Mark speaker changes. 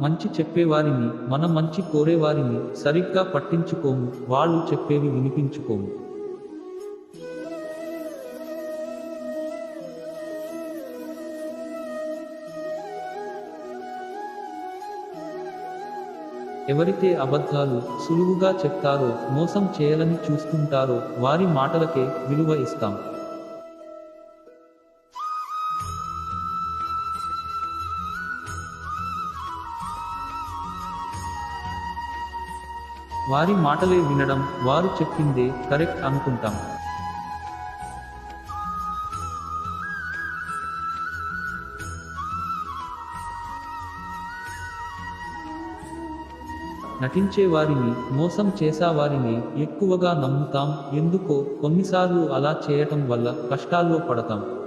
Speaker 1: మంచి చెప్పేవారిని మన మంచి కోరేవారిని సరిగ్గా పట్టించుకోము వాళ్ళు చెప్పేవి వినిపించుకోము. ఎవరైతే అబద్ధాలు సులువుగా చెప్తారో మోసం చేయాలని చూస్తుంటారో వారి మాటలకే విలువ ఇస్తాం. వారి మాటలే వినడం వారు చెప్పిందే కరెక్ట్ అనుకుంటాం. నటించే వారిని మోసం చేసేవారిని ఎక్కువగా నమ్ముతాం ఎందుకో కొన్నిసార్లు అలా చేయటం వల్ల కష్టాల్లో పడతాం.